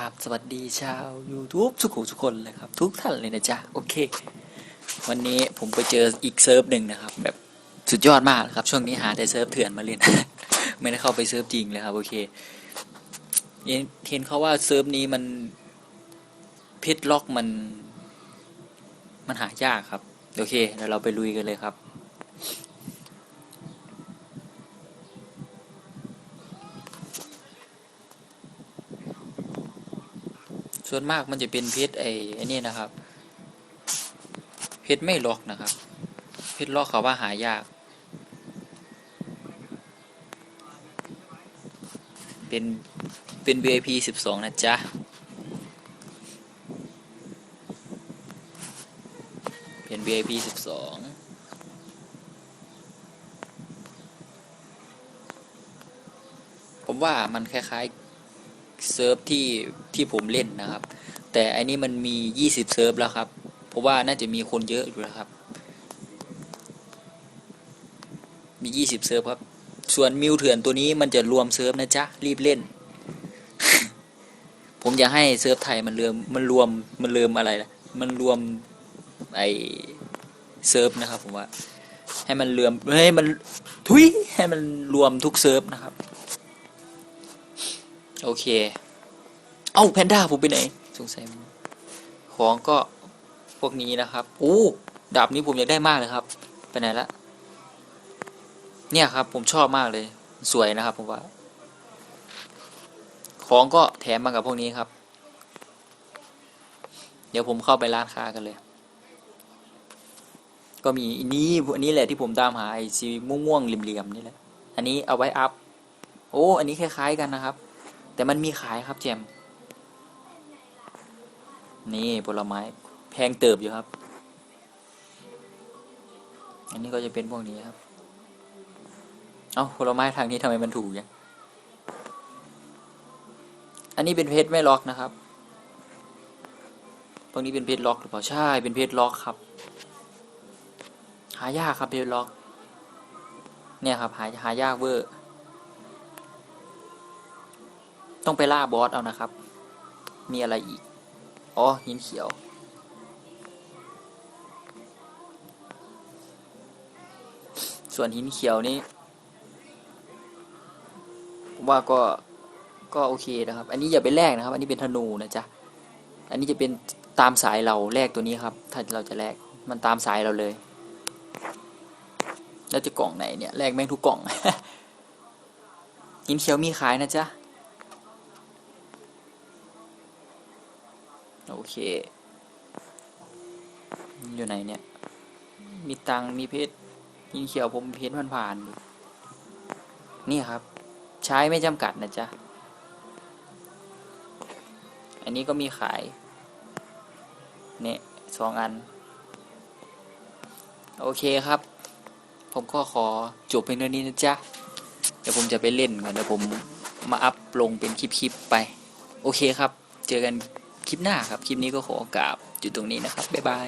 ราบสวัสดีชาว YouTube ทุกทุกคนเลยครับ ทุกท่านเลยนะจ๊ะ โอเค วันนี้ผมไปเจออีกเซิร์ฟหนึ่งนะครับ แบบสุดยอดมากครับ ช่วงนี้หาแต่เซิร์ฟเถื่อนมาเล่น ไม่ได้เข้าไปเซิร์ฟจริงเลยครับ โอเคเห็นเขาว่าเซิร์ฟนี้มันพชรล็อกมัน มันหายากครับ โอเคเดี๋ยวเราไปลุยกันเลยครับ ส่วนมากมันจะเป็นเพชรไอ้ไอ้นี่นะครับ เพชรไม่ล็อกนะครับ เพชรล็อกเขาว่าหายาก เป็นเป็น VIP สิบสองนะจ๊ะเป็น VIP สิบสองผมว่ามันคล้ายๆ เซิร์ฟที่ที่ผมเล่นนะครับ แต่อันนี้มันมียี่สิบเซิร์ฟแล้วครับ เพราะว่าน่าจะมีคนเยอะอยู่แล้วครับ มียี่สิบเซิร์ฟครับ ส่วนมิวเถื่อนตัวนี้มันจะรวมเซิร์ฟนะจ๊ะ รีบเล่น ผมอยากให้เซิร์ฟไทยมันรวมมันรวมมันรวมอะไรนะมันรวมไอเซิร์ฟนะครับผมว่า ให้มันรวมให้มันทุยให้มันรวมทุกเซิร์ฟนะครับ โอเค เอ้าแพนด้าผมไปไหน สงสัยของก็พวกนี้นะครับโอ้ดาบนี้ผมอยากได้มากเลยครับ ไปไหนละ เนี่ยครับ ผมชอบมากเลย สวยนะครับ ผมว่า ของก็แถมมากับพวกนี้ครับ เดี๋ยวผมเข้าไปร้านค้ากันเลย ก็มีอันนี้อันนี้แหละที่ผมตามหาไอซีม่วงๆเหลี่ยมๆนี่แหละ อันนี้เอาไว้อัพ โอ้ อันนี้คล้ายๆกันนะครับ แต่มันมีขายครับแจม นี่ผลไม้ แพงเติบอยู่ครับ อันนี้ก็จะเป็นพวกนี้ครับ เอาผลไม้ทางนี้ทำไมมันถูกยังอันนี้เป็นเพชรไม่ล็อกนะครับพวกนี้เป็นเพชรล็อกหรือเปล่าใช่เป็นเพชรล็อกครับ หายากครับเพชรล็อก เนี่ยครับหายหายากเวอร์ ต้องไปล่าบอสเอานะครับ มีอะไรอีก อ๋อ หินเขียว ส่วนหินเขียวนี่ผมว่าก็ก็โอเคนะครับ อันนี้อย่าไปแลกนะครับ อันนี้เป็นธนูนะจ๊ะ อันนี้จะเป็นตามสายเราแลกตัวนี้ครับ ถ้าเราจะแลกมันตามสายเราเลย แล้วจะกล่องไหนเนี่ยแลกแม่งทุกกล่องหินเขียวมีขายนะจ๊ะ โอ เค อยู่ไหนเนี่ย มีตังมีเพชรยินเขียวผมเพชรผ่านๆอยู่นี่ครับ ใช้ไม่จำกัดนะจ๊ะ อันนี้ก็มีขาย เนี่ยสองอัน โอเคครับ ผมก็ขอจบเพียงเท่านี้นะจ๊ะ เดี๋ยวผมจะไปเล่นก่อนเดี๋ยวผมมาอัพลงเป็นคลิป ๆ ไป โอเคครับ เจอกัน คลิปหน้าครับ คลิปนี้ก็ขอกราบอยู่ตรงนี้นะครับ บ๊ายบาย